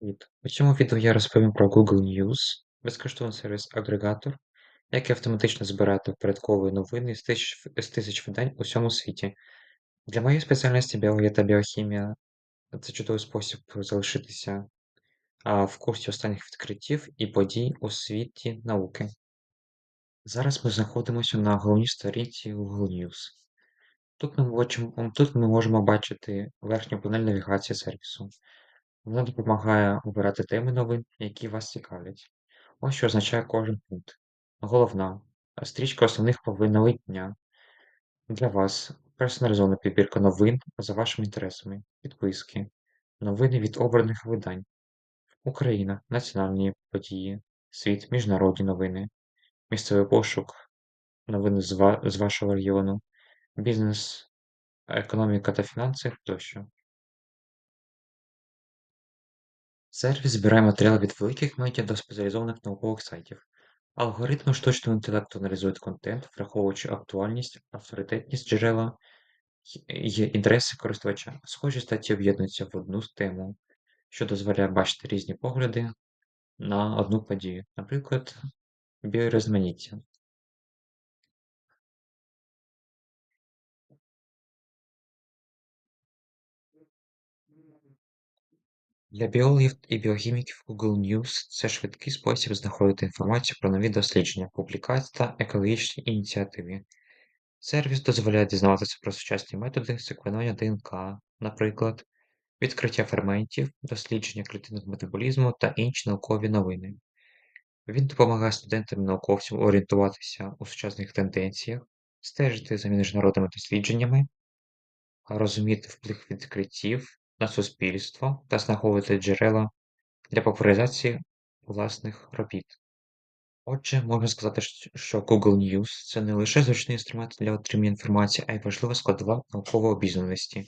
Привіт. У цьому відео я розповім про Google News, безкоштовний сервіс-агрегатор, який автоматично збирає та впорядковує новини з тисяч, з тисяч видань у всьому світі. Для моєї спеціальності біологія та біохімія це чудовий спосіб залишитися в курсі останніх відкриттів і подій у світі науки. Зараз ми знаходимося на головній сторінці Google News. Тут ми, бачимо- тут ми можемо бачити верхню панель навігації сервісу. Вона допомагає обирати теми новин, які вас цікавлять. Ось що означає кожен пункт. Головна стрічка основних новин дня. Для вас персоналізована підбірка новин за вашими інтересами, підписки, новини від обраних видань, Україна, національні події, світ, міжнародні новини, місцевий пошук, новини з вашого регіону, бізнес, економіка та фінанси тощо. Сервіс збирає матеріали від великих медіа до спеціалізованих наукових сайтів. Алгоритми штучного інтелекту аналізують контент, враховуючи актуальність, авторитетність джерела й інтереси користувача. Схожі статті об'єднуються в одну тему, що дозволяє бачити різні погляди на одну подію, наприклад, біорізноманіття. Для біологів і біохіміків Google News це швидкий спосіб знаходити інформацію про нові дослідження, публікації та екологічні ініціативи. Сервіс дозволяє дізнаватися про сучасні методи секвенування ДНК, наприклад, відкриття ферментів, дослідження клітинного метаболізму та інші наукові новини. Він допомагає студентам і науковцям орієнтуватися у сучасних тенденціях, стежити за міжнародними дослідженнями, розуміти вплив відкриттів на суспільство та знаходити джерела для популяризації власних робіт. Отже, можна сказати, що Google News це не лише зручний інструмент для отримання інформації, а й важлива складова наукової обізнаності.